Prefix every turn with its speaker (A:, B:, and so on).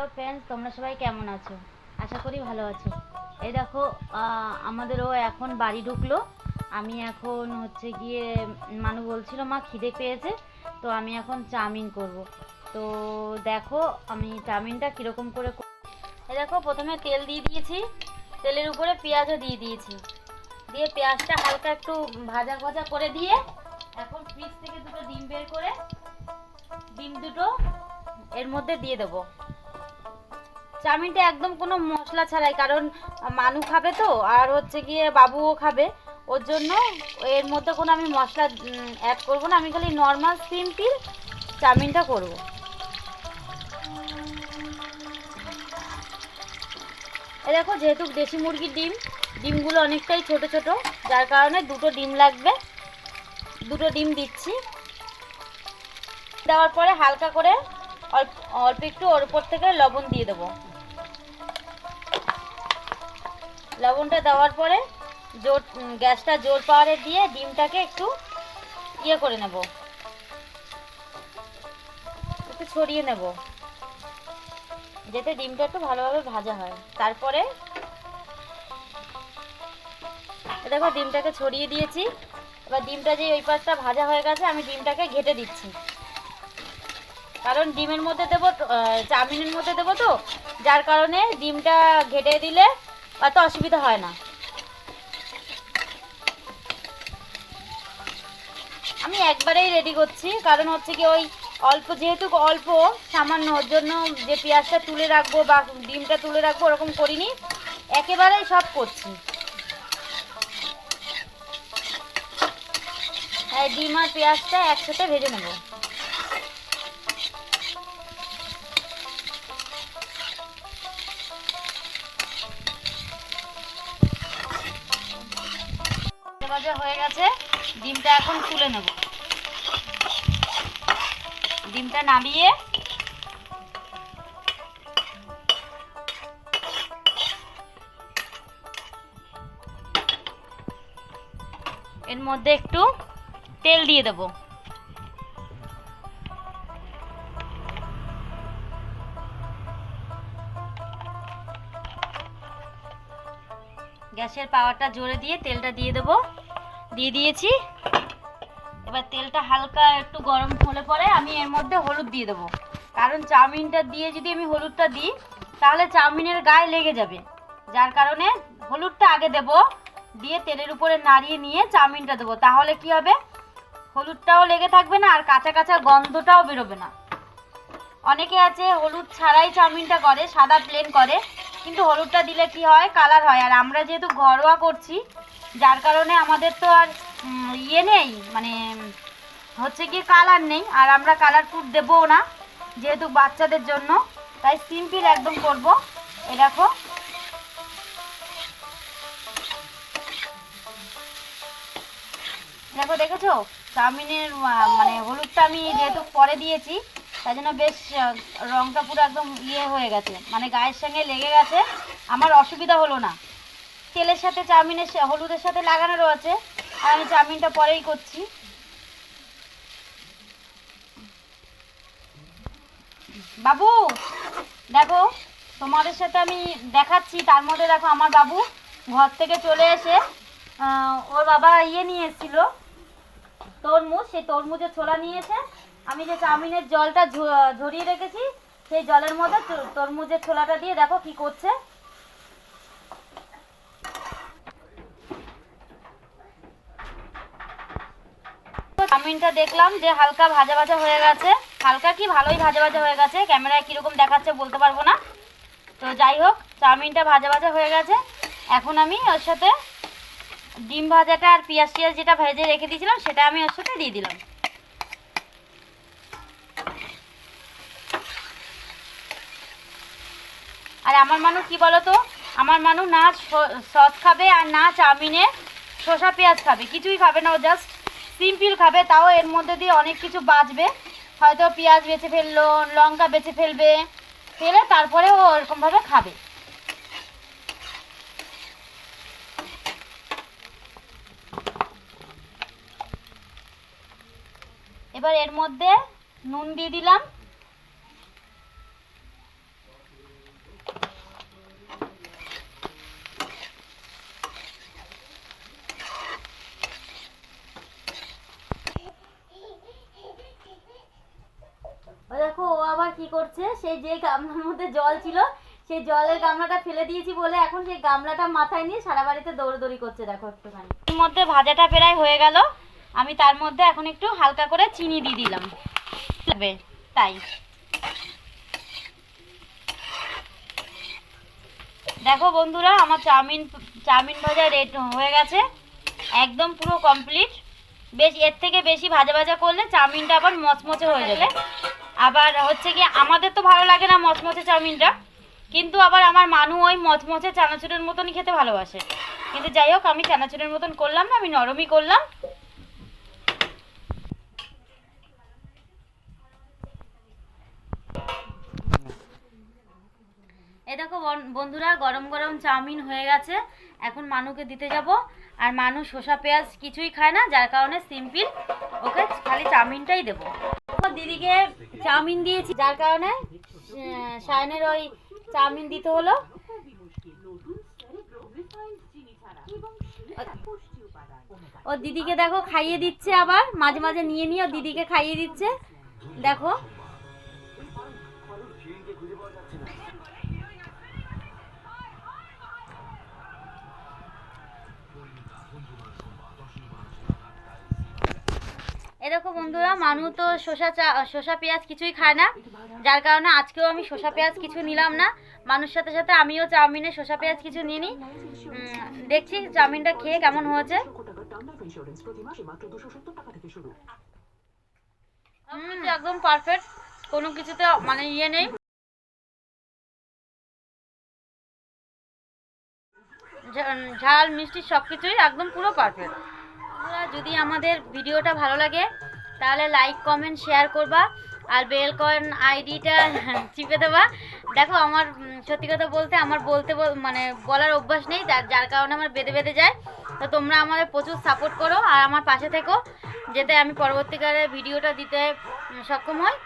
A: Hello friends তোমরা সবাই কেমন আছো? আশা করি ভালো আছো। এই দেখো আমাদেরও এখন বাড়ি ঢুকলো। আমি এখন হচ্ছে গিয়ে, মানু বলছিল, মা, খিদে পেয়েছে, তো আমি এখন চাউমিন করব। তো দেখো, আমি চাউমিনটা কীরকম করে কর- এই দেখো, প্রথমে তেল দিয়ে দিয়েছি। তেলের উপরে পেঁয়াজও দিয়ে দিয়েছি। দিয়ে পেঁয়াজটা হালকা একটু ভাজা ভাজা করে দিয়ে, এখন ফ্রিজ থেকে দুটো ডিম বের করে, ডিম দুটো এর মধ্যে দিয়ে দেবো। চাউমিনটা একদম কোনো মশলা ছাড়াই, কারণ মানু খাবে তো, আর হচ্ছে গিয়ে বাবুও খাবে। ওর জন্য এর মধ্যে কোনো আমি মশলা অ্যাড করব না, আমি খালি নর্মাল সিম্পল চাউমিনটা করব। এই দেখো, যেহেতু দেশি মুরগির ডিম, ডিমগুলো অনেকটাই ছোট ছোট, যার কারণে দুটো ডিম লাগবে। দুটো ডিম দিচ্ছি। দেওয়ার পরে হালকা করে অল্প একটু ওর উপর থেকে লবণ দিয়ে দেবো। লবণটা দেওয়ার পরে জোর গ্যাসটা জোর পাওয়ারে দিয়ে ডিমটাকে একটু ইয়ে করে নেব। একটু ছড়িয়ে নেব। যাতে ডিমটা একটু ভালোভাবে ভাজা হয়। তারপরে দেখো ডিমটাকে ছড়িয়ে দিয়েছি। এবার ডিমটা যে ওই পাশটা ভাজা হয়ে গেছে, আমি ডিমটাকে ঘেটে দিচ্ছি। কারণ ডিমের মধ্যে দেবো চাউমিনের মধ্যে দেবো তো, যার কারণে ডিমটা ঘেটে দিলে অত অসুবিধা হয় না। আমি একবারেই রেডি করছি, কারণ হচ্ছে কি ওই অল্প, যেহেতু অল্প, সামান্য, ওর জন্য যে পেঁয়াজটা তুলে রাখব বা ডিমটা তুলে রাখব, ওরকম করিনি, একেবারেই সব করছি। হ্যাঁ ডিম আর পেঁয়াজটা একসাথে ভেজে নেব। ভাজা হয়ে গেছে, ডিমটা এখন তুলে নেব। ডিমটা নামিয়ে এর মধ্যে একটু তেল দিয়ে দেবো। গ্যাসের পাওয়ারটা জোরে দিয়ে তেলটা দিয়ে দেবো। দিয়ে দিয়েছি। এবার তেলটা হালকা একটু গরম হলে পরে আমি এর মধ্যে হলুদ দিয়ে দেবো। কারণ চাউমিনটা দিয়ে যদি আমি হলুদটা দিই, তাহলে চাউমিনের গায়ে লেগে যাবে। যার কারণে হলুদটা আগে দেব, দিয়ে তেলের উপরে নাড়িয়ে নিয়ে চাউমিনটা দেবো। তাহলে কি হবে? হলুদটাও লেগে থাকবে না, আর কাঁচা কাঁচা গন্ধটাও বেরোবে না। অনেকে আছে, হলুদ ছাড়াই চাউমিনটা করে, সাদা প্লেন করে, কিন্তু হলুদটা দিলে কি হয় কালার হয়। আর আমরা যেহেতু ঘরোয়া করছি, যার কারণে আমাদের তো আর ইয়ে নেই মানে হচ্ছে কি কালার নেই, আর আমরা কালার ফুড দেবও না, যেহেতু বাচ্চাদের জন্য। তাই সিম্পল একদম করব। এ দেখো। দেখো, দেখেছ? চাউমিনের মানে হলুদটা আমি যেহেতু পরে দিয়েছি তাই জন্য বেশ রংটা পুরো একদম ইয়ে হয়ে গেছে। মানে গায়ের সঙ্গে লেগে গেছে, আমার অসুবিধা হলো না। তেলের সাথে চাউমিনের হলুদের সাথে লাগানো রয়েছে আর আমি চাউমিনটা পরেই করছি। বাবু, দেখো, তোমাদের সাথে আমি দেখাচ্ছি, তার মধ্যে দেখো আমার বাবু ঘর থেকে চলে এসে ওর বাবা ইয়ে নিয়ে এসেছিল। তরমুজ সেই তরমুজের ছোলা নিয়ে এসে আমি যে চাউমিনের জলটা ঝরিয়ে রেখেছি, সেই জলের মধ্যে তরমুজের ছোলাটা দিয়ে দেখো কি করছে। চাউমিনটা দেখলাম যে হালকা ভাজা ভাজা হয়ে গেছে। হালকা কি ভালোই ভাজা ভাজা হয়ে গেছে, ক্যামেরায় কীরকম দেখাচ্ছে বলতে পারব না। তো যাই হোক, চাউমিনটা ভাজা ভাজা হয়ে গেছে। এখন আমি ওর সাথে ডিম ভাজাটা আর পেঁয়াজ টিয়াজ যেটা ভেজে রেখে দিয়েছিলাম, সেটা আমি ওর সাথে দিয়ে দিলাম। আর আমার মানুষ কি বলো তো আমার মানুষ না সস খাবে আর না চাউমিনে শসা পেঁয়াজ খাবে। কিছুই খাবে না, ও জাস্ট সিম্পল খাবে, তাও এর মধ্যে দিয়ে অনেক কিছু বাঁচবে হয়তো পেঁয়াজ বেছে ফেলল, লঙ্কা বেছে ফেলবে, ফেলে তারপরে ও ওরকমভাবে খাবে। এবার এর মধ্যে নুন দিয়ে দিলাম। কি করছে? সেই যে গামলার মধ্যে জল ছিল, সেই জলের গামলাটা ফেলে দিয়েছি বলে এখন সেই গামলাটা মাথায় নিয়ে সারা বাড়িতে দৌড়দৌড়ি করছে দেখো একটুখানি। এর মধ্যে ভাজাটা প্রায় হয়ে গেল। আমি তার মধ্যে এখন একটু হালকা করে চিনি দিয়ে দিলাম। তাই। দেখো বন্ধুরা, আমার চাউমিন চাউমিন ভাজা রেড হয়ে গেছে। একদম পুরো কমপ্লিট বেশ, এর থেকে বেশি ভাজা ভাজা করলে চাউমিনটা আবার মচমচে হয়ে যাবে। আবার হচ্ছে কি, আমাদের তো ভালো লাগে না মচমচে চাউমিনটা, কিন্তু আবার আমার মানু ওই মচমচে চানাচুরের মতনই খেতে ভালোবাসে। কিন্তু যাই হোক, আমি চানাচুরের মতন করলাম না, আমি নরমই করলাম। এই দেখো বন- বন্ধুরা, গরম গরম চাউমিন হয়ে গেছে। এখন মানুকে দিতে যাব। আর মানু শসা, পেঁয়াজ কিছুই খায় না, যার কারণে সিম্পল ওকে খালি চাউমিনটাই দেবো। দিদিকে চাউমিন দিয়েছি, যার কারণে সায়নের ওই চাউমিন দিতে হলো। ও দিদিকে দেখো খাইয়ে দিচ্ছে আবার, মাঝে মাঝে নিয়ে নিয়ে দিদিকে খাইয়ে দিচ্ছে। দেখো এরকম বন্ধুরা, মানু তো শসা চা, শসা পেঁয়াজ কিছুই খায় না। যার কারণে আজকেও আমি শসা পেঁয়াজ কিছু নিলাম না। মানুষ সাথে সাথে আমিও চাউমিনে শসা পেঁয়াজ কিছু নিই দেখছি চাউমিনটা খেয়ে কেমন হয়েছে। একদম পারফেক্ট কোনো কিছুতে মানে ইয়ে নেই। ঝাল, মিষ্টি সব কিছুই একদম পুরো পারফেক্ট যদি আমাদের ভিডিওটা ভালো লাগে, তাহলে লাইক কমেন্ট শেয়ার করবা আর বেল কয়েন আইডিটা চিপে দেবা। দেখো, আমার সত্যি কথা বলতে আমার বলতে মানে বলার অভ্যাস নেই যার যার কারণে আমার বেঁধে বেঁধে যায়। তো তোমরা আমাদের প্রচুর সাপোর্ট করো আর আমার পাশে থেকো, যেতে আমি পরবর্তীকালে ভিডিওটা দিতে সক্ষম হই।